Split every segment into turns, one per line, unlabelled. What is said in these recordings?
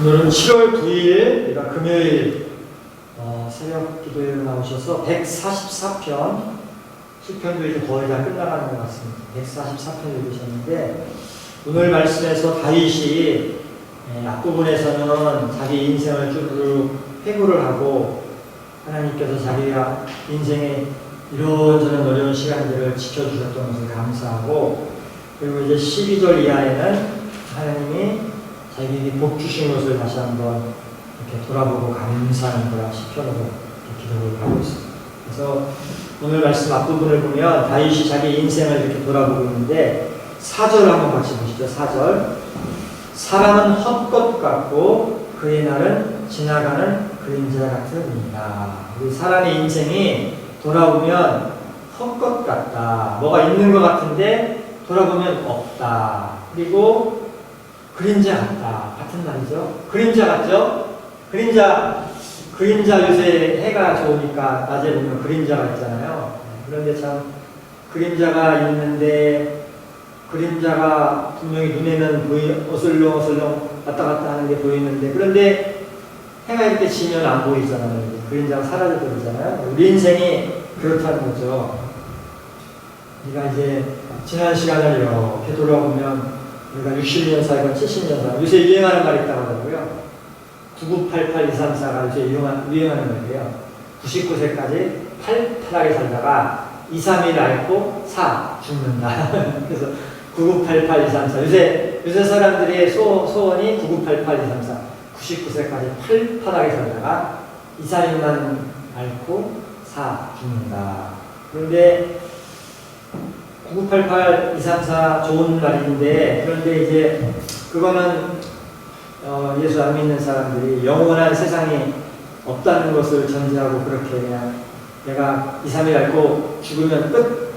오늘은 7월 9일, 그러니까 금요일 어, 새벽 기도에 나오셔서 144편, 수편도 이제 거의 다 끝나가는 것 같습니다. 144편 읽으셨는데, 오늘 말씀에서 다윗이 예, 앞부분에서는 자기 인생을 쭉 회고를 하고, 하나님께서 자기가 인생의 이런저런 어려운 시간들을 지켜주셨던 것을 감사하고, 그리고 이제 12절 이하에는 하나님이 자기에게 복 주신 것을 다시 한번 이렇게 돌아보고 감사하는 거라 이렇게 기도를 하고 있습니다. 그래서 오늘 말씀 앞부분을 보면 다윗이 자기 인생을 이렇게 돌아보고 있는데 4절 한번 같이 보시죠. 4절 사람은 헛것 같고 그의 날은 지나가는 그림자 같으니라. 우리 사람의 인생이 돌아보면 헛것 같다. 뭐가 있는 것 같은데 돌아보면 없다. 그리고 그림자 같다. 같은 말이죠. 그림자 같죠? 그림자, 그림자 요새 해가 좋으니까 낮에 보면 그림자가 있잖아요. 그런데 참, 그림자가 있는데, 그림자가 분명히 눈에는 보이, 어슬렁어슬렁 왔다 갔다 하는 게 보이는데, 그런데 해가 이렇게 지면 안 보이잖아요. 그림자가 사라져 버리잖아요. 우리 인생이 그렇다는 거죠. 우리가 이제 지난 시간을 이렇게 돌아보면 우리가 60년 살건 70년 살 요새 유행하는 말이 있다고 하더라고요. 9988234가 요새 유행하는, 말이에요. 99세까지 팔팔하게 살다가 2, 3일 앓고 4 죽는다. 그래서 99882334 요새 요새 사람들의 소, 소원이 99882334 99세까지 팔팔하게 살다가 2, 3일만 앓고 4 죽는다. 그런데 9988, 234 좋은 말인데 그런데 이제 그거는 어, 예수 안 믿는 사람들이 영원한 세상이 없다는 것을 전제하고 그렇게 그냥 내가 2, 3일 앓고 죽으면 끝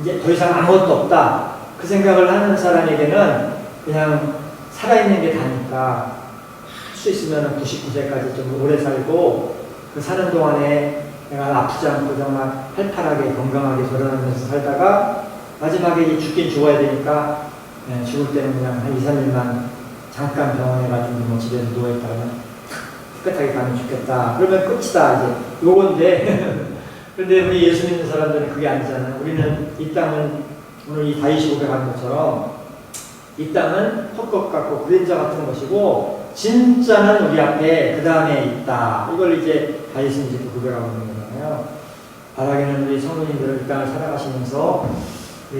이제 더 이상 아무것도 없다. 그 생각을 하는 사람에게는 그냥 살아있는 게 다니까 할 수 있으면 99세까지 좀 오래 살고 그 사는 동안에 내가 아프지 않고 정말 팔팔하게 건강하게 돌아다니면서 살다가 마지막에 죽긴 죽어야 되니까 예, 죽을 때는 그냥 한 2, 3일만 잠깐 병원에 가지고 뭐 집에서 누워있다가 깨끗하게 가면 죽겠다. 그러면 끝이다. 이제 요건데 그런데 우리 예수 믿는 사람들은 그게 아니잖아요. 우리는 이 땅은 오늘 이 다이시 고백하는 것처럼 이 땅은 헛것 같고 그림자 같은 것이고 진짜는 우리 앞에 그 다음에 있다. 이걸 이제 다이시 이제 고백하고 있는 거잖아요. 바라기는 우리 성도님들은 이 땅을 살아가시면서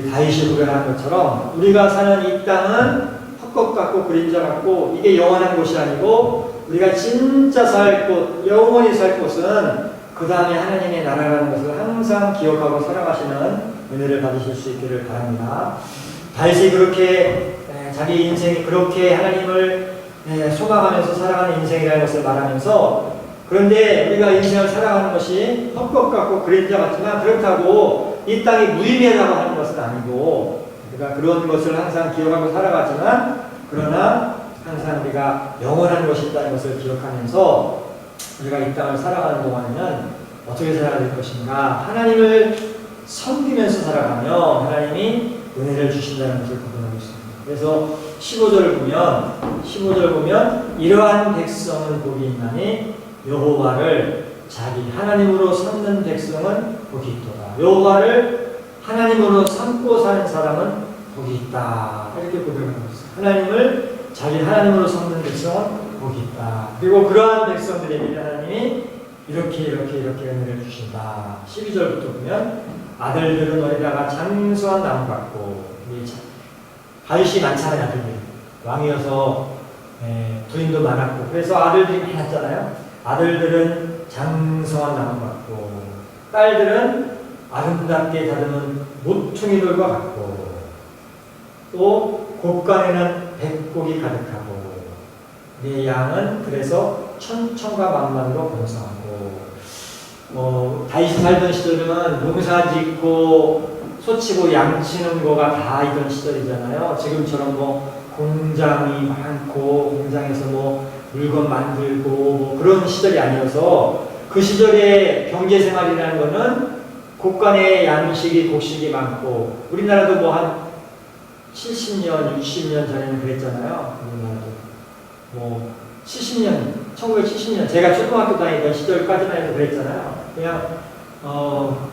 다윗이 고백하는 것처럼 우리가 사는 이 땅은 헛것 같고 그림자 같고 이게 영원한 곳이 아니고 우리가 진짜 살 곳, 영원히 살 곳은 그 다음에 하나님의 나라라는 것을 항상 기억하고 살아가시는 은혜를 받으실 수 있기를 바랍니다. 다윗이 그렇게 에, 자기 인생이 그렇게 하나님을 에, 소망하면서 살아가는 인생이라는 것을 말하면서 그런데 우리가 인생을 살아가는 것이 헛것 같고 그림자 같지만 그렇다고 이 땅이 무의미하다고 하는 것은 아니고 우리가 그런 것을 항상 기억하고 살아가지만 그러나 항상 우리가 영원한 것이 있다는 것을 기억하면서 우리가 이 땅을 살아가는 동안에는 어떻게 살아야 될 것인가 하나님을 섬기면서 살아가며 하나님이 은혜를 주신다는 것을 구분하고 있습니다. 그래서 15절을 보면 15절 보면 이러한 백성은 복이 있나니 여호와를 자기 하나님으로 삼는 백성은 복이 있도다. 여호와를 하나님으로 삼고 사는 사람은 복이 있다. 이렇게 고백하고 있어요. 하나님을 자기 하나님으로 삼는 백성은 복이 있다. 그리고 그러한 백성들에게 하나님이 이렇게 이렇게 이렇게 은혜를 주신다. 12절부터 보면 아들들은 어디다가 장수한 나무 같고 다윗이 많잖아요 아들들이 왕이어서 에, 부인도 많았고 그래서 아들들이 많았잖아요. 아들들은 장성한 나무 같고 딸들은 아름답게 다듬은 모퉁이돌과 같고 또 곳간에는 백곡이 가득하고 내 양은 그래서 천천과 만만으로 번성하고 뭐 다윗이 살던 시절은 농사 짓고 소 치고 양 치는 거가 다 이런 시절이잖아요. 지금처럼 뭐 공장이 많고 공장에서 뭐 물건 만들고 뭐 그런 시절이 아니어서 그 시절의 경제 생활이라는 거는 곳간에 양식이 곡식이 많고 우리나라도 뭐 한 70년, 60년 전에는 그랬잖아요. 우리나라도 뭐 70년, 1970년 제가 초등학교 다니던 시절까지만 해도 그랬잖아요. 그냥 어,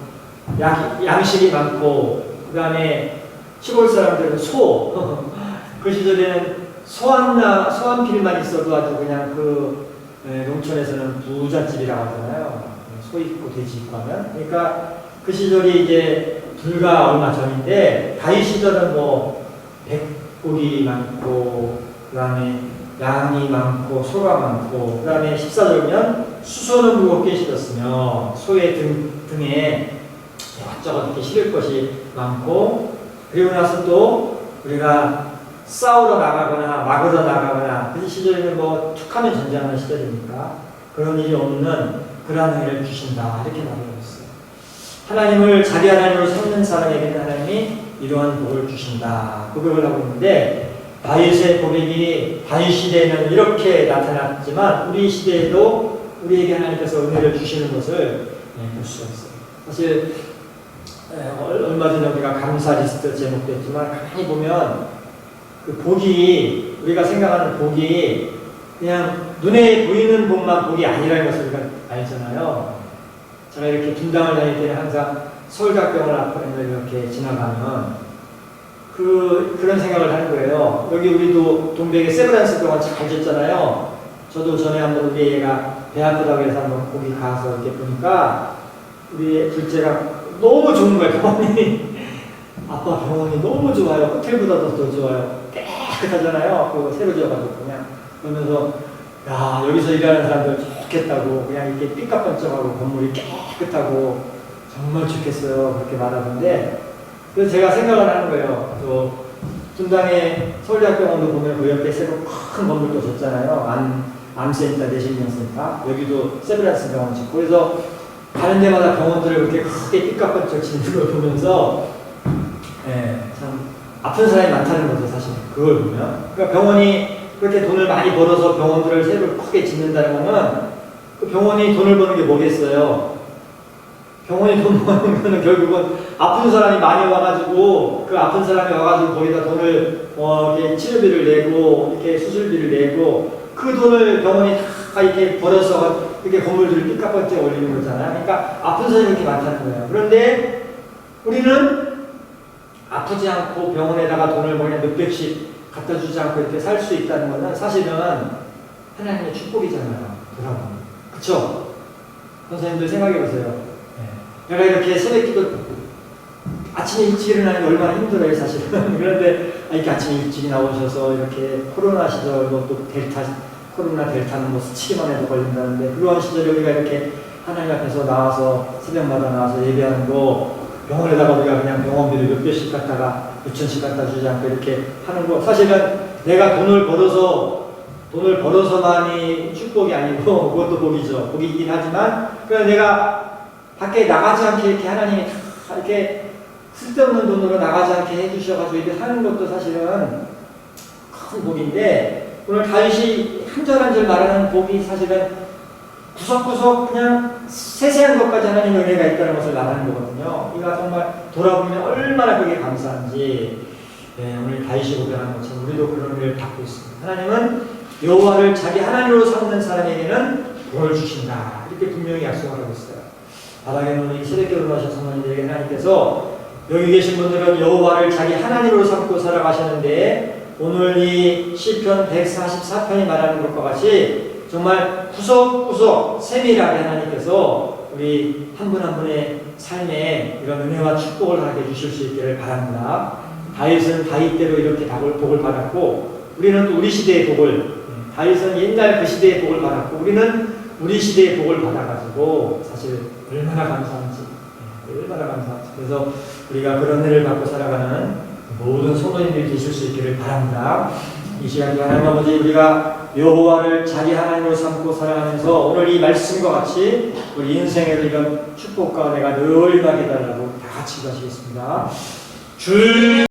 양, 양식이 많고 그 다음에 시골 사람들은 소. 그 시절에는 소한나 소한필만 있어도 아주 그냥 그 에, 농촌에서는 부잣집이라고 하잖아요. 소 있고 돼지 있고 하면. 그러니까 그 시절이 이제 불과 얼마 전인데 다이 시절은 뭐 백골이 많고 그다음에 양이 많고 소가 많고 그다음에 식사절면 수소는 무겁게 실었으며 소의 등, 등에 이것저것 이렇게 실을 것이 많고 그리고 나서 또 우리가 싸우러 나가거나 막으러 나가거나 그 시절에는 뭐 툭하면 전쟁하는 시절이니까 그런 일이 없는 그러한 은혜를 주신다 이렇게 말하고 있어요. 하나님을 자기 하나님으로 삼는 사람에게는 하나님이 이러한 복을 주신다 고백을 하고 있는데 다윗의 고백이 다윗 시대에는 이렇게 나타났지만 우리 시대에도 우리에게 하나님께서 은혜를 주시는 것을 네, 볼 수가 있어요. 사실 에, 얼- 얼마 전에 우리가 감사 리스트 제목도 했지만 가만히 보면 그 복이 우리가 생각하는 복이 그냥 눈에 보이는 복만 복이 아니라는 것을 우리가 알잖아요. 제가 이렇게 분당을 다닐 때는 항상 서울대학병원 앞을 이렇게 지나가면 그 그런 생각을 하는 거예요. 여기 우리도 동백에 세브란스 병원 잘 짓잖아요. 저도 전에 한번 우리 애가 배 아프다고 해서 한번 거기 가서 이렇게 보니까 우리 둘째가 너무 좋은 거예요 병원이. 아빠 병원이 너무 좋아요. 호텔보다도 더 좋아요. 깨끗하잖아요. 그 새로 지어가지고 그냥 그러면서 야 여기서 일하는 사람들 좋겠다고 그냥 이렇게 삐까뻔쩍하고 건물이 깨끗하고 정말 좋겠어요. 그렇게 말하는데 그래서 제가 생각을 하는 거예요. 또 분당에 서울대학병원도 보면 그 옆에 새로 큰 건물도 졌잖아요. 암, 암센터, 내신병센터. 여기도 세브란스 병원 짓고. 그래서 가는 데마다 병원들을 그렇게 크게 삐까뻔쩍 짓는 걸 보면서 예, 참 아픈 사람이 많다는 거죠, 사실. 그걸 보면. 그러니까 병원이 그렇게 돈을 많이 벌어서 병원들을 새로 크게 짓는다는 거는 그 병원이 돈을 버는 게 뭐겠어요? 병원이 돈 버는 거는 결국은 아픈 사람이 많이 와가지고 그 아픈 사람이 와가지고 거기다 돈을 어, 이렇게 치료비를 내고 이렇게 수술비를 내고 그 돈을 병원이 다 이렇게 벌어서 이렇게 건물들을 삐까뻔쩍 올리는 거잖아요. 그러니까 아픈 사람이 그렇게 많다는 거예요. 그런데 우리는 아프지 않고 병원에다가 돈을 뭐 그냥 몇백씩 갖다 주지 않고 이렇게 살 수 있다는 것은 사실은 하나님의 축복이잖아요. 돌아보면. 그쵸? 선생님들 생각해 보세요. 네. 내가 이렇게 새벽 기도 아침에 일찍 일어나는 게 얼마나 힘들어요, 사실은. 그런데 이렇게 아침에 일찍 나오셔서 이렇게 코로나 시절, 뭐또 델타, 코로나 델타는 뭐 스치기만 해도 걸린다는데, 그러한 시절에 우리가 이렇게 하나님 앞에서 나와서 새벽마다 나와서 예배하는 거, 병원에다가 우리가 그냥 병원비를 몇 배씩 갖다가 몇천씩 갖다 주지 않고 이렇게 하는 거, 사실은 내가 돈을 벌어서 돈을 벌어서만이 축복이 아니고 그것도 복이죠. 복이긴 하지만 그냥 내가 밖에 나가지 않게 이렇게 하나님이 다 이렇게 쓸데없는 돈으로 나가지 않게 해주셔가지고 이렇게 사는 것도 사실은 큰 복인데 오늘 다윗이 한 절 한 절 말하는 복이 사실은 구석구석 그냥 세세한 것까지 하나님의 은혜가 있다는 것을 말하는 거거든요. 이가 정말 돌아보면 얼마나 그게 감사한지 네, 오늘 다윗이 고백하는 것처럼 우리도 그런 은혜를 받고 있습니다. 하나님은 여호와를 자기 하나님으로 삼는 사람에게는 복을 주신다. 이렇게 분명히 약속을 하고 있어요. 바닥에 놓는 이 새벽기도를 하신 성도님들에게 하나님께서 여기 계신 분들은 여호와를 자기 하나님으로 삼고 살아가셨는데 오늘 이 시편 144편이 말하는 것과 같이 정말 구석구석 세밀하게 하나님께서 우리 한 분 한 분의 삶에 이런 은혜와 축복을 하게 주실 수 있기를 바랍니다. 다윗은 다윗대로 이렇게 복을, 받았고 우리는 또 우리 시대의 복을 다윗은 옛날 그 시대의 복을 받았고 우리는 우리 시대의 복을 받아가지고 사실 얼마나 감사한지 네, 얼마나 감사한지 그래서 우리가 그런 은혜를 받고 살아가는 모든 성도님들이 되실 수 있기를 바랍니다. 이 시간에 하나님 아버지 우리가 여호와를 자기 하나님으로 삼고 살아가면서 오늘 이 말씀과 같이 우리 인생에도 이런 축복과 내가 늘 임하게 달라고 다 같이 기도하시겠습니다. 주